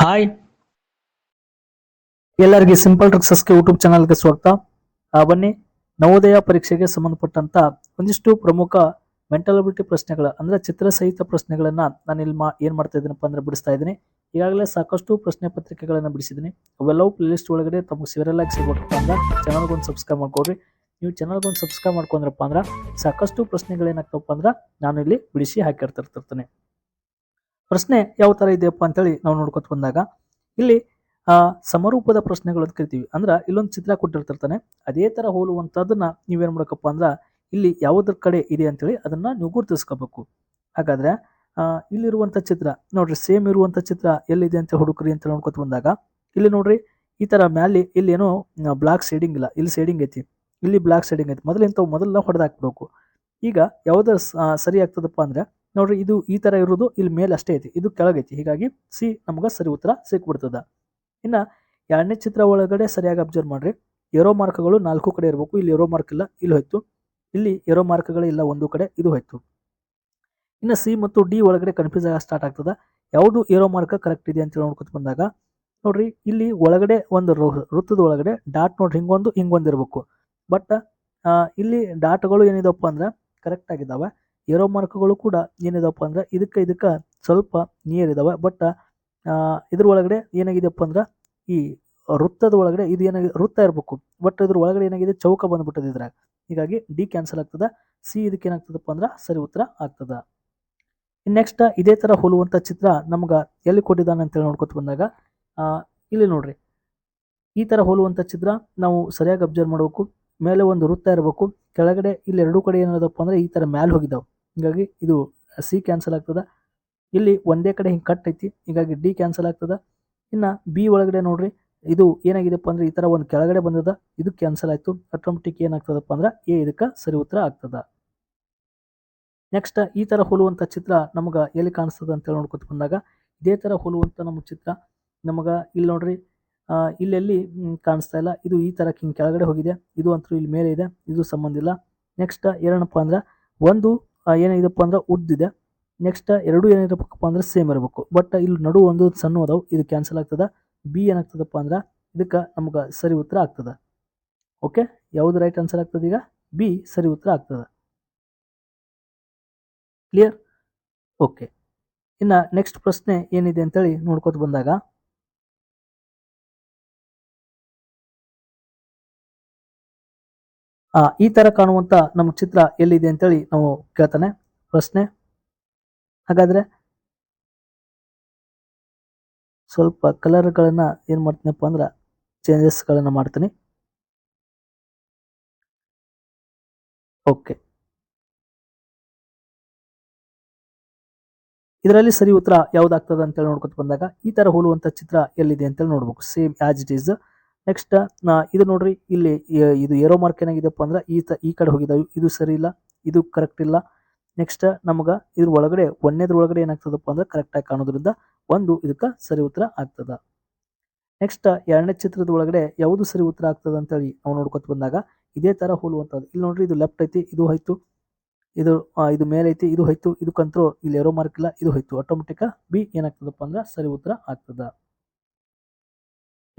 Hi ಎಲ್ಲರಿಗೆ simple ಟ್ರಿಕ್ಸಸ್ಗೆ YouTube ಚಾನಲ್ಗೆ ಸ್ವಾಗತ. ಬನ್ನಿ. ನವೋದಯ ಪರೀಕ್ಷೆಗೆ ಸಂಬಂಧಪಟ್ಟಂತ ಒಂದಿಷ್ಟು ಪ್ರಮುಖ ಮೆಂಟಲ್ ಅಬಿಲಿಟಿ ಪ್ರಶ್ನೆಗಳ, ಅಂದ್ರೆ ಚಿತ್ರ ಸಹಿತ ಪ್ರಶ್ನೆಗಳನ್ನ ನಾನು ಇಲ್ಲಿ ಮಾ, ಏನ್ ಮಾಡ್ತಾ ಇದ್ದೀನಪ್ಪ ಅಂದ್ರೆ ಬಿಡಿಸ್ತಾ ಇದ್ದೀನಿ. ಈಗಾಗಲೇ ಸಾಕಷ್ಟು ಪ್ರಶ್ನೆ ಪತ್ರಿಕೆಗಳನ್ನ ಬಿಡಿಸಿದ್ದೀನಿ. ಅವೆಲ್ಲವೂ ಪ್ಲೇಲಿಸ್ಟ್ ಒಳಗಡೆ ತಮಗೆ ಸಿವರೆಲ್ಲ ಸಿಗ್ಬೇಕಪ್ಪ ಅಂದ್ರೆ ಚಾನಲ್ಗೆ ಒಂದು ಸಬ್ಸ್ಕ್ರೈಬ್ ಮಾಡ್ಕೊಡ್ರಿ. ನೀವು ಚಾನಲ್ಗೆ ಒಂದು ಸಬ್ಸ್ಕ್ರೈಬ್ ಮಾಡ್ಕೊಂಡ್ರಪ್ಪ ಅಂದ್ರೆ ಸಾಕಷ್ಟು ಪ್ರಶ್ನೆಗಳೇನಾಗ್ತವಪ್ಪ ಅಂದ್ರೆ ನಾನು ಇಲ್ಲಿ ಬಿಡಿಸಿ ಹಾಕಿರ್ತಿರ್ತಿರ್ತೀನಿ ಪ್ರಶ್ನೆ ಯಾವ ತರ ಇದೆಯಪ್ಪ ಅಂತೇಳಿ ನಾವು ನೋಡ್ಕೊತ ಬಂದಾಗ, ಇಲ್ಲಿ ಸಮರೂಪದ ಪ್ರಶ್ನೆಗಳು ಅಂತ ಕರಿತೀವಿ. ಅಂದ್ರೆ ಇಲ್ಲೊಂದು ಚಿತ್ರ ಕೊಟ್ಟಿರ್ತಿರ್ತಾನೆ, ಅದೇ ತರ ಹೋಲುವಂತದನ್ನ ನೀವೇನ್ ಮಾಡ್ಬೇಕಪ್ಪ ಅಂದ್ರೆ, ಇಲ್ಲಿ ಯಾವುದ್ರ ಕಡೆ ಇದೆ ಅಂತೇಳಿ ಅದನ್ನ ನೀವು ಗುರುತಿಸ್ಕೋಬೇಕು. ಹಾಗಾದ್ರೆ ಇಲ್ಲಿರುವಂಥ ಚಿತ್ರ, ನೋಡ್ರಿ ಸೇಮ್ ಇರುವಂತ ಚಿತ್ರ ಎಲ್ಲಿದೆ ಅಂತ ಹುಡುಕ್ರಿ ಅಂತ ನೋಡ್ಕೊತ ಬಂದಾಗ, ಇಲ್ಲಿ ನೋಡ್ರಿ, ಈ ಮ್ಯಾಲೆ ಇಲ್ಲಿ ಏನೋ ಬ್ಲಾಕ್ ಶೇಡಿಂಗ್ ಇಲ್ಲ, ಇಲ್ಲಿ ಶೇಡಿಂಗ್ ಐತಿ. ಇಲ್ಲಿ ಬ್ಲಾಕ್ ಶೇಡಿಂಗ್ ಐತಿ. ಮೊದಲು ಇಂಥವು ಮೊದಲ ಹೊಡೆದಾಕ್ಬಿಡ್ಬೇಕು ಈಗ ಯಾವ್ದು ಸರಿ ಆಗ್ತದಪ್ಪ ಅಂದ್ರೆ ನೋಡ್ರಿ ಇದು ಈ ತರ ಇರೋದು, ಇಲ್ಲಿ ಮೇಲೆ ಅಷ್ಟೇ ಐತಿ, ಇದು ಕೆಳಗೈತಿ ಹೀಗಾಗಿ ಸಿ ನಮ್ಗೆ ಸರಿ ಉತ್ತರ ಸಿಕ್ಬಿಡ್ತದ. ಇನ್ನ ಎರಡನೇ ಚಿತ್ರ ಒಳಗಡೆ ಸರಿಯಾಗಿ ಅಬ್ಸರ್ವ್ ಮಾಡ್ರಿ ಎರೋ ಮಾರ್ಕ್ಗಳು ನಾಲ್ಕು ಕಡೆ ಇರಬೇಕು, ಇಲ್ಲಿ ಎರೋ ಮಾರ್ಕ್ ಇಲ್ಲ, ಇಲ್ಲಿ ಹೋಯ್ತು, ಇಲ್ಲಿ ಎರೋ ಮಾರ್ಕ್ಗಳು ಇಲ್ಲ, ಒಂದು ಕಡೆ, ಇದು ಹೋಯ್ತು. ಇನ್ನು ಸಿ ಮತ್ತು ಡಿ ಒಳಗಡೆ ಕನ್ಫ್ಯೂಸ್ ಆಗ ಸ್ಟಾರ್ಟ್ ಆಗ್ತದ, ಯಾವುದು ಏರೋ ಮಾರ್ಕ್ ಕರೆಕ್ಟ್ ಇದೆ ಅಂತ ನೋಡ್ಕೊತ ಬಂದಾಗ, ನೋಡ್ರಿ, ಇಲ್ಲಿ ಒಳಗಡೆ ಒಂದು ವೃತ್ತದ ಒಳಗಡೆ ಡಾಟ್ ನೋಡ್ರಿ, ಹಿಂಗೊಂದು ಹಿಂಗೊಂದು ಇರಬೇಕು ಬಟ್ ಇಲ್ಲಿ ಡಾಟ್ಗಳು ಏನಿದಪ್ಪ ಅಂದ್ರೆ ಕರೆಕ್ಟ್ ಆಗಿದಾವೆ. ಏರೋ ಮಾರ್ಕ್ಗಳು ಕೂಡ ಏನಿದಪ್ಪ ಅಂದ್ರೆ ಇದಕ್ಕೆ ಇದಕ್ಕೆ ಸ್ವಲ್ಪ ನಿಯರ್ ಇದಾವೆ ಬಟ್ ಇದ್ರ ಒಳಗಡೆ ಏನಾಗಿದೆಯಪ್ಪ ಅಂದ್ರೆ ಈ ವೃತ್ತದ ಒಳಗಡೆ ಇದು ಏನಾಗಿದೆ ವೃತ್ತ ಇರಬೇಕು. ಬಟ್ ಇದ್ರ ಒಳಗಡೆ ಏನಾಗಿದೆ? ಚೌಕ ಬಂದ್ಬಿಟ್ಟದ ಇದ್ರಾಗ. ಹೀಗಾಗಿ ಡಿ ಕ್ಯಾನ್ಸಲ್ ಆಗ್ತದೆ. ಸಿ ಇದಕ್ಕೆ ಏನಾಗ್ತದಪ್ಪ ಅಂದ್ರೆ ಸರಿ ಉತ್ತರ ಆಗ್ತದ. ನೆಕ್ಸ್ಟ್ ಇದೇ ತರ ಹೋಲುವಂತ ಚಿತ್ರ ನಮ್ಗೆ ಎಲ್ಲಿ ಕೊಟ್ಟಿದ್ದಾನೆ ಅಂತೇಳಿ ನೋಡ್ಕೊತ ಬಂದಾಗ ಇಲ್ಲಿ ನೋಡ್ರಿ. ಈ ತರ ಹೋಲುವಂತ ಚಿತ್ರ ನಾವು ಸರಿಯಾಗಿ ಅಬ್ಸರ್ವ್ ಮಾಡಬೇಕು. ಮೇಲೆ ಒಂದು ವೃತ್ತ ಇರಬೇಕು. ಕೆಳಗಡೆ ಇಲ್ಲಿ ಎರಡೂ ಕಡೆ ಏನಿದಪ್ಪ ಅಂದ್ರೆ ಈ ತರ ಮ್ಯಾಲ್ ಹೋಗಿದಾವ್. ಹೀಗಾಗಿ ಇದು ಸಿ ಕ್ಯಾನ್ಸಲ್ ಆಗ್ತದ. ಇಲ್ಲಿ ಒಂದೇ ಕಡೆ ಹಿಂಗೆ ಕಟ್ ಐತಿ, ಹೀಗಾಗಿ ಡಿ ಕ್ಯಾನ್ಸಲ್ ಆಗ್ತದ. ಇನ್ನು ಬಿ ಒಳಗಡೆ ನೋಡ್ರಿ, ಇದು ಏನಾಗಿದೆಪ್ಪ ಅಂದ್ರೆ ಈ ಥರ ಒಂದು ಕೆಳಗಡೆ ಬಂದದ, ಇದು ಕ್ಯಾನ್ಸಲ್ ಆಯಿತು. ಆಟೋಮೆಟಿಕ್ ಏನಾಗ್ತದಪ್ಪ ಅಂದ್ರೆ ಎ ಇದಕ್ಕೆ ಸರಿ ಉತ್ತರ ಆಗ್ತದ. ನೆಕ್ಸ್ಟ್ ಈ ಥರ ಹೋಲುವಂಥ ಚಿತ್ರ ನಮಗೆ ಎಲ್ಲಿ ಕಾಣಿಸ್ತದ ಅಂತ ನೋಡ್ಕೊತ ಬಂದಾಗ, ಇದೇ ಥರ ಹೋಲುವಂಥ ನಮ್ಮ ಚಿತ್ರ ನಮಗೆ ಇಲ್ಲಿ ನೋಡ್ರಿ ಇಲ್ಲೆಲ್ಲಿ ಕಾಣಿಸ್ತಾ ಇಲ್ಲ. ಇದು ಈ ಥರ ಹಿಂಗೆ ಕೆಳಗಡೆ ಹೋಗಿದೆ, ಇದು ಅಂತೂ ಇಲ್ಲಿ ಮೇಲೆ ಇದೆ, ಇದು ಸಂಬಂಧ ಇಲ್ಲ. ನೆಕ್ಸ್ಟ್ ಏನಪ್ಪ ಅಂದ್ರೆ ಒಂದು ಆ, ಏನಿದೆಪ್ಪ ಅಂದ್ರೆ ಉದ್ದಿದೆ ನೆಕ್ಸ್ಟ್ ಎರಡು ಏನಿರಬೇಕಪ್ಪ ಅಂದ್ರೆ ಸೇಮ್ ಇರಬೇಕು. ಬಟ್ ಇಲ್ಲಿ ನಡು ಒಂದು ಸಣ್ಣ ಅದಾವು ಇದು ಕ್ಯಾನ್ಸಲ್ ಆಗ್ತದೆ. ಬಿ ಏನಾಗ್ತದಪ್ಪ ಅಂದ್ರೆ ಇದಕ್ಕೆ ನಮ್ಗೆ ಸರಿ ಉತ್ತರ ಆಗ್ತದೆ. ಓಕೆ ಯಾವುದು ರೈಟ್ ಆನ್ಸರ್ ಆಗ್ತದೆ ಈಗ? ಬಿ ಸರಿ ಉತ್ತರ ಆಗ್ತದೆ. ಕ್ಲಿಯರ್ ಓಕೆ ಇನ್ನು ನೆಕ್ಸ್ಟ್ ಪ್ರಶ್ನೆ ಏನಿದೆ ಅಂತೇಳಿ ನೋಡ್ಕೊತ ಬಂದಾಗ ಈ ತರ ಕಾಣುವಂತ ನಮ್ಮ ಚಿತ್ರ ಎಲ್ಲಿದೆ ಅಂತೇಳಿ ನಾವು ಕೇಳ್ತಾನೆ. ಪ್ರಶ್ನೆ? ಹಾಗಾದ್ರೆ ಸ್ವಲ್ಪ ಕಲರ್ಗಳನ್ನ ಏನ್ ಮಾಡ್ತೀನಪ್ಪ ಅಂದ್ರ ಚೇಂಜಸ್ ಗಳನ್ನ ಮಾಡ್ತೀನಿ. ಓಕೆ ಇದರಲ್ಲಿ ಸರಿ ಉತ್ತರ ಯಾವ್ದಾಗ್ತದ ಅಂತೇಳಿ ನೋಡ್ಕೊತ ಬಂದಾಗ ಈ ತರ ಹೋಲುವಂತ ಚಿತ್ರ ಎಲ್ಲಿದೆ ಅಂತೇಳಿ ನೋಡ್ಬೇಕು. Same as it is next ಇದು ನೋಡ್ರಿ, ಇಲ್ಲಿ ಇದು ಏರೋ ಮಾರ್ಕ್ ಏನಾಗಿದೆಪ್ಪ ಅಂದ್ರೆ ಈ ಈ ಕಡೆ ಹೋಗಿದಾವೆ. ಇದು ಸರಿ ಇಲ್ಲ, ಇದು ಕರೆಕ್ಟ್ ಇಲ್ಲ. ನೆಕ್ಸ್ಟ್ ನಮಗ ಇದ್ರ ಒಳಗಡೆ ಒಂದೇದ್ರ ಒಳಗಡೆ ಏನಾಗ್ತದಪ್ಪ ಅಂದ್ರೆ ಕರೆಕ್ಟ್ ಆಗಿ ಕಾಣೋದ್ರಿಂದ ಒಂದು ಇದಕ್ಕೆ ಸರಿ ಉತ್ತರ ಆಗ್ತದ. ನೆಕ್ಸ್ಟ್ ಎರಡನೇ ಚಿತ್ರದ ಒಳಗಡೆ ಯಾವುದು ಸರಿ ಉತ್ತರ ಆಗ್ತದ ಅಂತೇಳಿ ನಾವು ನೋಡ್ಕೊತ ಬಂದಾಗ ಇದೇ ತರ ಹೋಲುವಂತದ್ದು ಇಲ್ಲಿ ನೋಡ್ರಿ, ಇದು ಲೆಫ್ಟ್ ಐತಿ, ಇದು ಹೋಯ್ತು. ಇದು ಇದು ಮೇಲೆ ಐತಿ, ಇದು ಹೋಯ್ತು. ಇದಕ್ಕಂತರೂ ಇಲ್ಲಿ ಏರೋ ಮಾರ್ಕ್ ಇಲ್ಲ, ಇದು ಹೋಯ್ತು. ಆಟೋಮೆಟಿಕ್ ಬಿ ಏನಾಗ್ತದಪ್ಪ ಅಂದ್ರೆ ಸರಿ ಉತ್ತರ ಆಗ್ತದ.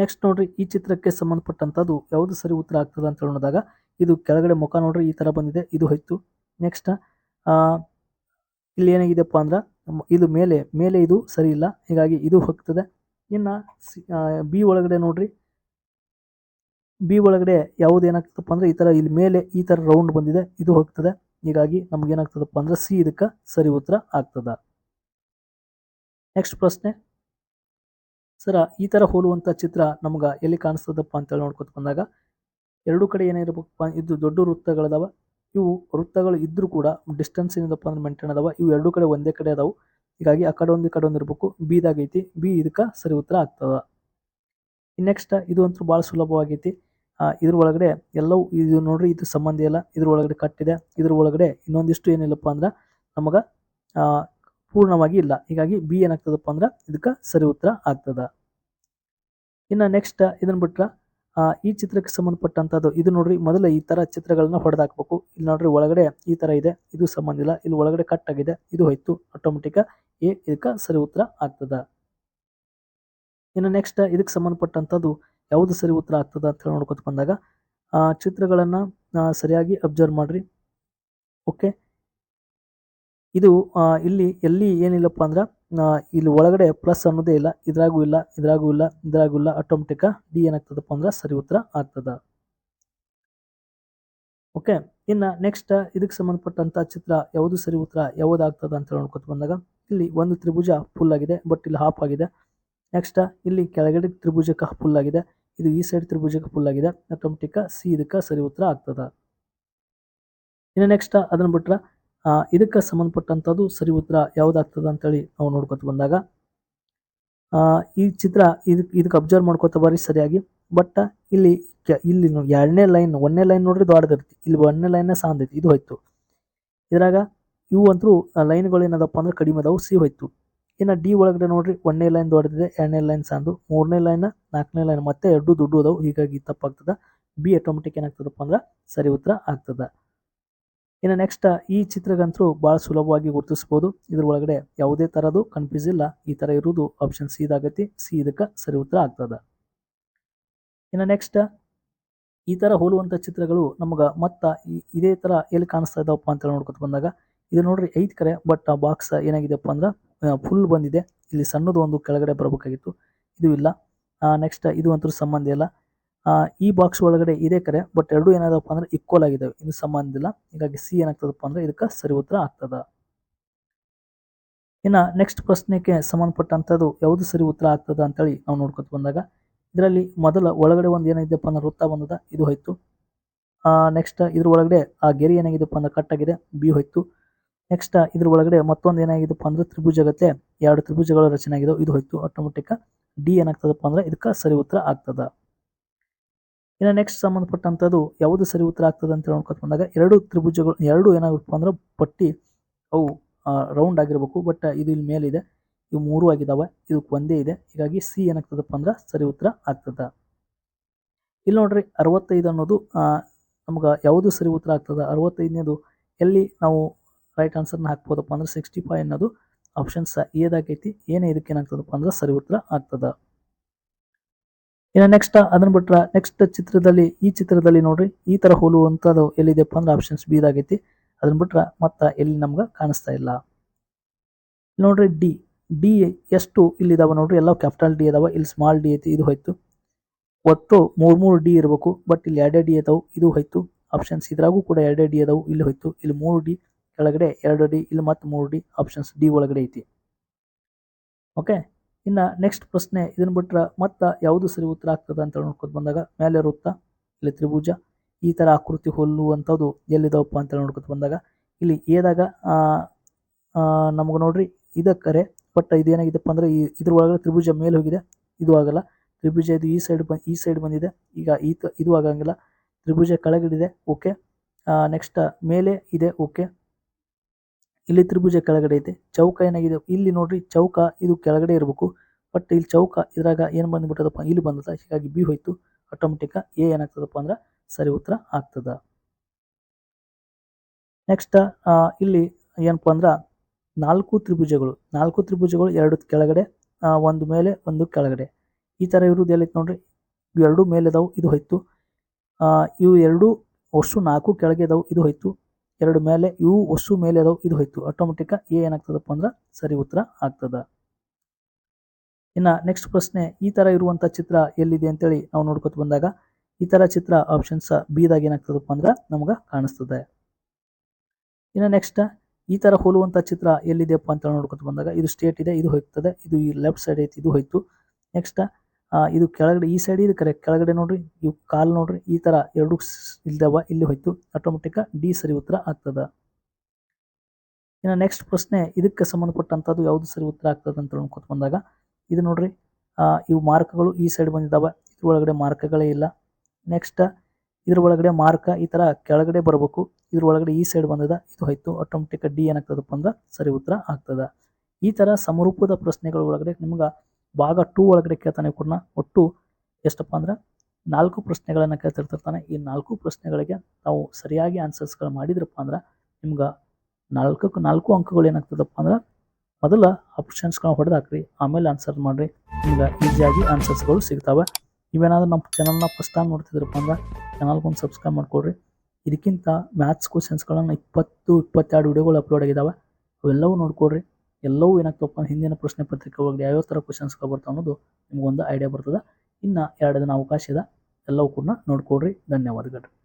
ನೆಕ್ಸ್ಟ್ ನೋಡ್ರಿ, ಈ ಚಿತ್ರಕ್ಕೆ ಸಂಬಂಧಪಟ್ಟಂಥದ್ದು ಯಾವುದು ಸರಿ ಉತ್ತರ ಆಗ್ತದೆ ಅಂತ ಹೇಳೋದಾಗ ಇದು ಕೆಳಗಡೆ ಮುಖ ನೋಡ್ರಿ, ಈ ತರ ಬಂದಿದೆ, ಇದು ಹೋಯ್ತು. ನೆಕ್ಸ್ಟ್ ಇಲ್ಲಿ ಏನಾಗಿದೆಪ್ಪ ಅಂದ್ರೆ, ಇದು ಮೇಲೆ ಮೇಲೆ ಇದು ಸರಿ ಇಲ್ಲ, ಹೀಗಾಗಿ ಇದು ಹೋಗ್ತದೆ. ಇನ್ನ ಬಿ ಒಳಗಡೆ ನೋಡ್ರಿ. ಬಿ ಒಳಗಡೆ ಯಾವುದು ಏನಾಗ್ತದಪ್ಪ ಅಂದ್ರೆ, ಈ ತರ ಇಲ್ಲಿ ಮೇಲೆ ಈ ತರ ರೌಂಡ್ ಬಂದಿದೆ, ಇದು ಹೋಗ್ತದೆ. ಹೀಗಾಗಿ ನಮ್ಗೆ ಏನಾಗ್ತದಪ್ಪ ಅಂದ್ರೆ ಸಿ ಇದಕ್ಕೆ ಸರಿ ಉತ್ತರ ಆಗ್ತದೆ. ನೆಕ್ಸ್ಟ್ ಪ್ರಶ್ನೆ. ಸರ, ಈ ತರ ಹೋಲುವಂತ ಚಿತ್ರ ನಮ್ಗ ಎಲ್ಲಿ ಕಾಣಿಸ್ತದಪ್ಪ ಅಂತೇಳಿ ನೋಡ್ಕೊತ ಬಂದಾಗ, ಎರಡು ಕಡೆ ಏನಿರಬೇಕಪ್ಪ ಇದು ದೊಡ್ಡ ವೃತ್ತಗಳದಾವ, ಇವು ವೃತ್ತಗಳು ಇದ್ದರೂ ಕೂಡ ಡಿಸ್ಟೆನ್ಸ್ ಏನಿದಪ್ಪ ಅಂದ್ರೆ ಮೇಂಟೈನ್ ಅದಾವ, ಇವು ಎರಡು ಕಡೆ ಒಂದೇ ಕಡೆ ಅದಾವು, ಹೀಗಾಗಿ ಆ ಕಡೆ ಒಂದು ಕಡೆ ಒಂದು ಇರಬೇಕು ಬಿದಾಗೈತಿ ಬಿ ಇದಕ್ಕೆ ಸರಿ ಉತ್ತರ ಆಗ್ತದ. ನೆಕ್ಸ್ಟ್ ಇದು ಅಂತೂ ಭಾಳ ಸುಲಭವಾಗೈತಿ ಇದ್ರ ಒಳಗಡೆ ಎಲ್ಲವೂ, ಇದು ನೋಡ್ರಿ, ಇದು ಸಂಬಂಧ ಇಲ್ಲ, ಇದ್ರ ಒಳಗಡೆ ಕಟ್ಟಿದೆ, ಇದ್ರ ಒಳಗಡೆ ಇನ್ನೊಂದಿಷ್ಟು ಏನಿಲ್ಲಪ್ಪ ಅಂದ್ರೆ, ನಮಗ ಪೂರ್ಣವಾಗಿ ಇಲ್ಲ. ಹೀಗಾಗಿ ಬಿ ಏನಾಗ್ತದಪ್ಪ ಅಂದ್ರೆ ಇದಕ್ಕೆ ಸರಿ ಉತ್ತರ ಆಗ್ತದ. ಇನ್ನು ನೆಕ್ಸ್ಟ್ ಇದನ್ನ ಬಿಟ್ರೆ ಈ ಚಿತ್ರಕ್ಕೆ ಸಂಬಂಧಪಟ್ಟಂಥದ್ದು ಇದು ನೋಡ್ರಿ, ಮೊದಲು ಈ ತರ ಚಿತ್ರಗಳನ್ನ ಹೊಡೆದಾಕ್ಬೇಕು. ಇಲ್ಲಿ ನೋಡ್ರಿ ಒಳಗಡೆ ಈ ತರ ಇದೆ, ಇದು ಸಂಬಂಧ ಇಲ್ಲ. ಇಲ್ಲಿ ಒಳಗಡೆ ಕಟ್ ಆಗಿದೆ, ಇದು ಹೋಯ್ತು. ಆಟೋಮೆಟಿಕ್ ಎ ಇದಕ್ಕೆ ಸರಿ ಉತ್ತರ ಆಗ್ತದ. ಇನ್ನು ನೆಕ್ಸ್ಟ್ ಇದಕ್ಕೆ ಸಂಬಂಧಪಟ್ಟಂಥದ್ದು ಯಾವುದು ಸರಿ ಉತ್ತರ ಆಗ್ತದ ಅಂತ ಹೇಳಿ ನೋಡ್ಕೊತ ಬಂದಾಗ ಚಿತ್ರಗಳನ್ನು ಸರಿಯಾಗಿ ಅಬ್ಸರ್ವ್ ಮಾಡ್ರಿ. ಓಕೆ ಇದು ಇಲ್ಲಿ, ಎಲ್ಲಿ ಏನಿಲ್ಲಪ್ಪ ಅಂದ್ರೆ ಇಲ್ಲಿ ಒಳಗಡೆ ಪ್ಲಸ್ ಅನ್ನೋದೇ ಇಲ್ಲ, ಇದ್ರಾಗೂ ಇಲ್ಲ ಇದ್ರಾಗೂ ಇಲ್ಲ ಇದ್ರಾಗೂ ಇಲ್ಲ ಆಟೋಮೆಟಿಕ್ ಡಿ ಏನಾಗ್ತದಪ್ಪ ಅಂದ್ರೆ ಸರಿ ಉತ್ತರ ಆಗ್ತದ. ಓಕೆ ಇನ್ನ ನೆಕ್ಸ್ಟ್ ಇದಕ್ಕೆ ಸಂಬಂಧಪಟ್ಟಂತ ಚಿತ್ರ ಯಾವುದು ಸರಿ ಉತ್ತರ ಯಾವುದು ಆಗ್ತದ ಅಂತ ನೋಡ್ಕೊತ ಬಂದಾಗ, ಇಲ್ಲಿ ಒಂದು ತ್ರಿಭುಜ ಫುಲ್ ಆಗಿದೆ ಬಟ್ ಇಲ್ಲಿ ಹಾಫ್ ಆಗಿದೆ. ನೆಕ್ಸ್ಟ್ ಇಲ್ಲಿ ಕೆಳಗಡೆ ತ್ರಿಭುಜಕ್ಕೆ ಫುಲ್ ಆಗಿದೆ, ಇದು ಈ ಸೈಡ್ ತ್ರಿಭುಜಕ್ಕೆ ಫುಲ್ ಆಗಿದೆ ಆಟೋಮೆಟಿಕ್ ಸಿ ಇದಕ್ಕೆ ಸರಿ ಉತ್ತರ ಆಗ್ತದ. ಇನ್ನು ನೆಕ್ಸ್ಟ್ ಅದನ್ನ ಬಿಟ್ರೆ ಇದಕ್ಕೆ ಸಂಬಂಧಪಟ್ಟಂಥದ್ದು ಸರಿ ಉತ್ತರ ಯಾವುದಾಗ್ತದೆ ಅಂತೇಳಿ ನಾವು ನೋಡ್ಕೊತ ಬಂದಾಗ ಈ ಚಿತ್ರ ಇದಕ್ಕೆ ಇದಕ್ಕೆ ಅಬ್ಸರ್ವ್ ಮಾಡ್ಕೊತ ಬರ್ರಿ ಸರಿಯಾಗಿ. ಬಟ್ ಇಲ್ಲಿ ಇಲ್ಲಿ ಎರಡನೇ ಲೈನ್ ಒಂದನೇ ಲೈನ್ ನೋಡ್ರಿ ದೊಡ್ಡದಿರ್ತಿ ಇಲ್ಲಿ ಒಂದನೇ ಲೈನ್ ಸಾಂದೈತಿ, ಇದು ಹೋಯ್ತು. ಇದ್ರಾಗ ಇವು ಅಂತೂ ಲೈನ್ಗಳು ಏನದಪ್ಪ ಅಂದ್ರೆ ಕಡಿಮೆ ಅದಾವು, ಸಿ ಹೋಯ್ತು. ಇನ್ನು ಡಿ ಒಳಗಡೆ ನೋಡ್ರಿ, ಒಂದನೇ ಲೈನ್ ದೊಡ್ಡದಿದೆ, ಎರಡನೇ ಲೈನ್ ಸಾಂದು, ಮೂರನೇ ಲೈನ್ ನಾಲ್ಕನೇ ಲೈನ್ ಮತ್ತೆ ಎರಡು ದುಡ್ಡು ಅದಾವು, ಹೀಗಾಗಿ ತಪ್ಪಾಗ್ತದೆ. ಬಿ ಆಟೋಮೆಟಿಕ್ ಏನಾಗ್ತದಪ್ಪ ಅಂದ್ರೆ ಸರಿ ಉತ್ತರ ಆಗ್ತದ. ಇನ್ನು ನೆಕ್ಸ್ಟ್ ಈ ಚಿತ್ರಗಂತೂ ಭಾಳ ಸುಲಭವಾಗಿ ಗುರುತಿಸ್ಬೋದು. ಇದ್ರ ಒಳಗಡೆ ಯಾವುದೇ ಥರದ್ದು ಕನ್ಫ್ಯೂಸ್ ಇಲ್ಲ. ಈ ಥರ ಇರುವುದು ಆಪ್ಷನ್ ಸಿ ಇದಾಗೈತಿ ಸಿ ಇದಕ್ಕೆ ಸರಿ ಉತ್ತರ ಆಗ್ತದ. ಇನ್ನು ನೆಕ್ಸ್ಟ್ ಈ ಥರ ಹೋಲುವಂಥ ಚಿತ್ರಗಳು ನಮಗೆ ಮತ್ತ ಇದೇ ಥರ ಎಲ್ಲಿ ಕಾಣಿಸ್ತಾ ಇದ್ದಾವಪ್ಪ ಅಂತ ನೋಡ್ಕೊತ ಬಂದಾಗ, ಇದು ನೋಡ್ರಿ ಐದು ಕರೆ ಬಟ್ ಆ ಬಾಕ್ಸ್ ಏನಾಗಿದೆಪ್ಪ ಅಂದ್ರೆ ಫುಲ್ ಬಂದಿದೆ. ಇಲ್ಲಿ ಸಣ್ಣದು ಒಂದು ಕೆಳಗಡೆ ಬರಬೇಕಾಗಿತ್ತು. ಇದು ಇಲ್ಲ. ನೆಕ್ಸ್ಟ್ ಇದು ಅಂತೂ ಸಂಬಂಧ ಇಲ್ಲ. ಈ ಬಾಕ್ಸ್ ಒಳಗಡೆ ಇದೆ ಕರೆ ಬಟ್ ಎರಡು ಏನಾದಪ್ಪ ಅಂದ್ರೆ ಈಕ್ವಲ್ ಆಗಿದ್ದಾವೆ ಇದು ಸಮಾನ ಇಲ್ಲ ಹೀಗಾಗಿ ಸಿ ಏನಾಗ್ತದಪ್ಪ ಅಂದ್ರೆ ಇದಕ್ಕೆ ಸರಿ ಉತ್ತರ ಆಗ್ತದ. ಇನ್ನ ನೆಕ್ಸ್ಟ್ ಪ್ರಶ್ನೆಗೆ ಸಂಬಂಧಪಟ್ಟಂಥದ್ದು ಯಾವುದು ಸರಿ ಉತ್ತರ ಆಗ್ತದ ಅಂತೇಳಿ ನಾವು ನೋಡ್ಕೊತ ಬಂದಾಗ, ಇದರಲ್ಲಿ ಮೊದಲ ಒಳಗಡೆ ಒಂದು ಏನಾಗಿದೆಪ್ಪ ಅಂದ್ರೆ ವೃತ್ತ ಬಂದದ, ಇದು ಹೋಯ್ತು. ನೆಕ್ಸ್ಟ್ ಇದ್ರ ಒಳಗಡೆ ಆ ಗೆರೆ ಏನಾಗಿದೆಪ್ಪ ಅಂದ್ರೆ ಕಟ್ ಆಗಿದೆ ಬಿ ಹೋಯ್ತು. ನೆಕ್ಸ್ಟ್ ಇದ್ರ ಒಳಗಡೆ ಮತ್ತೊಂದು ಏನಾಗಿದೆಪ್ಪ ಅಂದ್ರೆ ತ್ರಿಭುಜಗತ್ತೆ, ಎರಡು ತ್ರಿಭುಜಗಳ ರಚನೆ ಆಗಿದೆ ಇದು ಹೋಯ್ತು. ಆಟೋಮೆಟಿಕ್ ಡಿ ಏನಾಗ್ತದಪ್ಪ ಅಂದ್ರೆ ಇದಕ್ಕೆ ಸರಿ ಉತ್ತರ ಆಗ್ತದ. ಇನ್ನು ನೆಕ್ಸ್ಟ್ ಸಂಬಂಧಪಟ್ಟಂಥದ್ದು ಯಾವುದು ಸರಿ ಉತ್ತರ ಆಗ್ತದೆ ಅಂತ ನೋಡ್ಕೊತ ಬಂದಾಗ ಎರಡು ತ್ರಿಭುಜಗಳು, ಎರಡು ಏನಾಗಬೇಕು ಅಂದ್ರೆ ಪಟ್ಟಿ, ಅವು ರೌಂಡ್ ಆಗಿರಬೇಕು ಬಟ್ ಇದು ಇಲ್ಲಿ ಮೇಲಿದೆ ಇವು ಮೂರು ಆಗಿದಾವೆ, ಇದಕ್ಕೆ ಒಂದೇ ಇದೆ. ಹೀಗಾಗಿ ಸಿ ಏನಾಗ್ತದಪ್ಪ ಅಂದ್ರೆ ಸರಿ ಉತ್ತರ ಆಗ್ತದ. ಇಲ್ಲಿ ನೋಡ್ರಿ, ಅರವತ್ತೈದು ಅನ್ನೋದು ನಮ್ಗೆ ಯಾವುದು ಸರಿ ಉತ್ತರ ಆಗ್ತದ? ಅರವತ್ತೈದನೇದು, ಎಲ್ಲಿ ನಾವು ರೈಟ್ ಆನ್ಸರ್ನ ಹಾಕ್ಬೋದಪ್ಪ ಅಂದ್ರೆ ಸಿಕ್ಸ್ಟಿ ಫೈವ್ ಅನ್ನೋದು ಆಪ್ಷನ್ಸ್ ಏದಾಗೈತಿ ಏನೇ ಇದಕ್ಕೆ ಏನಾಗ್ತದಪ್ಪ ಅಂದ್ರೆ ಸರಿ ಉತ್ತರ ಆಗ್ತದ. ಇನ್ನು ನೆಕ್ಸ್ಟ್ ಅದನ್ನ ಬಿಟ್ರೆ ನೆಕ್ಸ್ಟ್ ಚಿತ್ರದಲ್ಲಿ, ಈ ಚಿತ್ರದಲ್ಲಿ ನೋಡ್ರಿ, ಈ ತರ ಹೋಲುವಂಥದ್ದು ಎಲ್ಲಿದೆಪ್ಪ ಅಂದ್ರೆ ಆಪ್ಷನ್ಸ್ ಬಿ ಇದಾಗೈತಿ. ಅದನ್ನ ಬಿಟ್ರೆ ಮತ್ತ ಎಲ್ಲಿ ನಮ್ಗೆ ಕಾಣಿಸ್ತಾ ಇಲ್ಲ. ನೋಡ್ರಿ ಡಿ ಡಿ ಎಷ್ಟು ಇಲ್ಲಿ ಇದಾವ ನೋಡ್ರಿ, ಎಲ್ಲ ಕ್ಯಾಪಿಟಲ್ ಡಿ ಇದಾವ ಇಲ್ಲಿ ಸ್ಮಾಲ್ ಡಿ ಐತಿ, ಇದು ಹೋಯ್ತು. ಒಟ್ಟು ಮೂರ್ ಮೂರು ಡಿ ಇರಬೇಕು ಬಟ್ ಇಲ್ಲಿ ಎರಡೇ ಡಿ ಅದಾವು, ಇದು ಹೋಯ್ತು. ಆಪ್ಷನ್ಸ್ ಇದ್ರಾಗೂ ಕೂಡ ಎರಡೇ ಡಿ ಅದಾವು, ಇಲ್ಲಿ ಹೋಯ್ತು. ಇಲ್ಲಿ ಮೂರು ಡಿ ಕೆಳಗಡೆ ಎರಡು ಡಿ ಇಲ್ಲಿ ಮತ್ತೆ ಮೂರು ಡಿ ಆಪ್ಷನ್ಸ್ ಡಿ ಒಳಗಡೆ ಐತಿ. ಓಕೆ ಇನ್ನ ನೆಕ್ಸ್ಟ್ ಪ್ರಶ್ನೆ ಇದನ್ನ ಬಿಟ್ರೆ ಮತ್ತ ಯಾವುದು ಸರಿ ಉತ್ತರ ಆಗ್ತದೆ ಅಂತ ನೋಡ್ಕೊಂಡು ಬಂದಾಗ ಮೇಲೆ ವೃತ್ತ ಇಲ್ಲಿ ತ್ರಿಭುಜ, ಈ ತರ ಆಕೃತಿ ಹೋಲುವಂಥದ್ದು ಎಲ್ಲಿದಾವಪ್ಪ ಅಂತ ನೋಡ್ಕೊತ ಬಂದಾಗ, ಇಲ್ಲಿ ಏದಾಗ ನಮಗೆ ನೋಡ್ರಿ ಇದಕ್ಕರೆ ಬಟ್ ಇದೇನಾಗಿದೆಪ್ಪ ಅಂದ್ರೆ ಈ ಇದ್ರ ಒಳಗಡೆ ತ್ರಿಭುಜ ಮೇಲೆ ಹೋಗಿದೆ, ಇದು ಆಗಲ್ಲ, ತ್ರಿಭುಜ ಇದು ಈ ಸೈಡ್ ಬಂದ್ ಈ ಸೈಡ್ ಬಂದಿದೆ, ಈಗ ಈ ಇದು ಆಗಂಗಿಲ್ಲ, ತ್ರಿಭುಜ ಕೆಳಗಿಡಿದೆ ಓಕೆ ನೆಕ್ಸ್ಟ್ ಮೇಲೆ ಇದೆ ಓಕೆ ಇಲ್ಲಿ ತ್ರಿಭುಜ ಕೆಳಗಡೆ ಇದೆ ಚೌಕ ಏನಾಗಿದೆ? ಇಲ್ಲಿ ನೋಡ್ರಿ ಚೌಕ ಇದು ಕೆಳಗಡೆ ಇರಬೇಕು. ಬಟ್ ಇಲ್ಲಿ ಚೌಕ ಇದ್ರಾಗ ಏನ್ ಬಂದ್ಬಿಟ್ಟದಪ್ಪ? ಇಲ್ಲಿ ಬಂದದ. ಹೀಗಾಗಿ ಬಿ ಹೋಯ್ತು. ಆಟೋಮೆಟಿಕ್ ಎ ಏನಾಗ್ತದಪ್ಪ ಅಂದ್ರೆ ಸರಿ ಉತ್ತರ ಆಗ್ತದ. ನೆಕ್ಸ್ಟ್ ಇಲ್ಲಿ ಏನಪ್ಪ ಅಂದ್ರ ನಾಲ್ಕು ತ್ರಿಭುಜಗಳು. ನಾಲ್ಕು ತ್ರಿಭುಜಗಳು ಎರಡು ಕೆಳಗಡೆ ಒಂದು ಮೇಲೆ, ಒಂದು ಕೆಳಗಡೆ. ಈ ತರ ಇರುವುದು ಎಲ್ಲೈತೆ ನೋಡ್ರಿ? ಇವು ಎರಡು ಮೇಲೆ ಇದಾವು ಇದು ಹೋಯ್ತು. ಇವು ಎರಡು ಒಟ್ಟು ನಾಲ್ಕು ಕೆಳಗೆ ಇದಾವು, ಇದು ಹೋಯ್ತು. ಎರಡು ಮೇಲೆ ಇವು ವಸ್ತು ಮೇಲೆ ಇರೋ ಇದು ಹೋಯ್ತು. ಆಟೋಮೆಟಿಕ್ ಎ ಏನಾಗ್ತದಪ್ಪ ಅಂದ್ರೆ ಸರಿ ಉತ್ತರ ಆಗ್ತದ. ಇನ್ನ ನೆಕ್ಸ್ಟ್ ಪ್ರಶ್ನೆ, ಈ ತರ ಇರುವಂತ ಚಿತ್ರ ಎಲ್ಲಿದೆ ಅಂತೇಳಿ ನಾವು ನೋಡ್ಕೊತ ಬಂದಾಗ, ಈ ತರ ಚಿತ್ರ ಆಪ್ಷನ್ಸ್ ಬಿದಾಗ ಏನಾಗ್ತದಪ್ಪ ಅಂದ್ರೆ ನಮ್ಗೆ ಕಾಣಿಸ್ತದೆ. ಇನ್ನ ನೆಕ್ಸ್ಟ್ ಈ ತರ ಹೋಲುವಂತ ಚಿತ್ರ ಎಲ್ಲಿದೆಯಪ್ಪ ಅಂತ ನೋಡ್ಕೊತ ಬಂದಾಗ, ಇದು ಸ್ಟೇಟ್ ಇದೆ, ಇದು ಹೋಗ್ತದೆ, ಇದು ಈ ಲೆಫ್ಟ್ ಸೈಡ್ ಐತಿ, ಇದು ಹೋಯ್ತು. ನೆಕ್ಸ್ಟ್ ಇದು ಕೆಳಗಡೆ, ಈ ಸೈಡ್ ಇದು ಕರೆಕ್ಟ್ ಕೆಳಗಡೆ ನೋಡ್ರಿ ಇವು ಕಾಲ್ ನೋಡ್ರಿ, ಈ ತರ ಎರಡು ಇಲ್ದವ, ಇಲ್ಲಿ ಹೋಯ್ತು ಆಟೋಮೆಟಿಕ್ ಡಿ ಸರಿ ಉತ್ತರ ಆಗ್ತದ. ಇನ್ನು ನೆಕ್ಸ್ಟ್ ಪ್ರಶ್ನೆ, ಇದಕ್ಕೆ ಸಂಬಂಧಪಟ್ಟಂತದ್ದು ಯಾವುದು ಸರಿ ಉತ್ತರ ಆಗ್ತದ ಅಂತ ನೋಡ್ಕೊತ ಬಂದಾಗ, ಇದು ನೋಡ್ರಿ ಇವು ಮಾರ್ಕ್ಗಳು ಈ ಸೈಡ್ ಬಂದಿದ್ದಾವೆ ಇದ್ರ ಒಳಗಡೆ ಮಾರ್ಕ್ಗಳೇ ಇಲ್ಲ. ನೆಕ್ಸ್ಟ್ ಇದ್ರ ಒಳಗಡೆ ಮಾರ್ಕ ಈ ತರ ಕೆಳಗಡೆ ಬರಬೇಕು ಇದ್ರ ಒಳಗಡೆ ಈ ಸೈಡ್ ಬಂದದ, ಇದು ಹೋಯ್ತು ಆಟೋಮೆಟಿಕ್ ಡಿ ಏನಾಗ್ತದಪ್ಪ ಅಂದ್ರೆ ಸರಿ ಉತ್ತರ ಆಗ್ತದ. ಈ ತರ ಸಮರೂಪದ ಪ್ರಶ್ನೆಗಳ ಒಳಗಡೆ ನಿಮ್ಗೆ ಭಾಗ ಟೂ ಒಳಗಡೆ ಕೇಳ್ತಾನೆ ಕೂಡ ಒಟ್ಟು ಎಷ್ಟಪ್ಪ ಅಂದ್ರೆ ನಾಲ್ಕು ಪ್ರಶ್ನೆಗಳನ್ನು ಕೇಳ್ತಿರ್ತಿರ್ತಾನೆ. ಈ ನಾಲ್ಕು ಪ್ರಶ್ನೆಗಳಿಗೆ ನಾವು ಸರಿಯಾಗಿ ಆನ್ಸರ್ಸ್ಗಳು ಮಾಡಿದ್ರಪ್ಪ ಅಂದ್ರೆ ನಿಮ್ಗೆ ನಾಲ್ಕಕ್ಕೆ ನಾಲ್ಕು ಅಂಕಗಳು ಏನಾಗ್ತದಪ್ಪ ಅಂದ್ರೆ ಮೊದಲ ಆಪ್ಷನ್ಸ್ಗಳನ್ನ ಹೊಡೆದು ಹಾಕ್ರಿ ಆಮೇಲೆ ಆನ್ಸರ್ ಮಾಡಿರಿ. ನಿಮ್ಗೆ ಈಸಿಯಾಗಿ ಆನ್ಸರ್ಸ್ಗಳು ಸಿಗ್ತಾವೆ. ನೀವೇನಾದ್ರೂ ನಮ್ಮ ಚಾನಲ್ನ ಫಸ್ಟ್ ಟೈಮ್ ನೋಡ್ತಿದ್ರಪ್ಪ ಅಂದ್ರೆ ಚಾನಲ್ಗೆ ಒಂದು ಸಬ್ಸ್ಕ್ರೈಬ್ ಮಾಡ್ಕೊಡ್ರಿ. ಇದಕ್ಕಿಂತ ಮ್ಯಾಥ್ಸ್ ಕ್ವಶನ್ಸ್ಗಳನ್ನು ಇಪ್ಪತ್ತು, ಇಪ್ಪತ್ತೆರಡು ವಿಡಿಯೋಗಳು ಅಪ್ಲೋಡ್ ಆಗಿದ್ದಾವೆ ಅವೆಲ್ಲವೂ ನೋಡ್ಕೊಳ್ರಿ ಎಲ್ಲವೂ ಏನಾಗ್ತವಪ್ಪ ಹಿಂದಿನ ಪ್ರಶ್ನೆ ಪತ್ರಿಕೆ ಒಳಗಡೆ ಯಾವ್ಯಾವ ಥರ ಕ್ವಶನ್ಸ್ಗಳು ಬರ್ತವೆ ಅನ್ನೋದು ನಿಮ್ಗೊಂದು ಐಡಿಯಾ ಬರ್ತದೆ. ಇನ್ನು ಎರಡು ದಿನ ಅವಕಾಶ ಇದೆ. ಎಲ್ಲವೂ ಕೂಡ ನೋಡ್ಕೊಡ್ರಿ ಧನ್ಯವಾದಗಳು.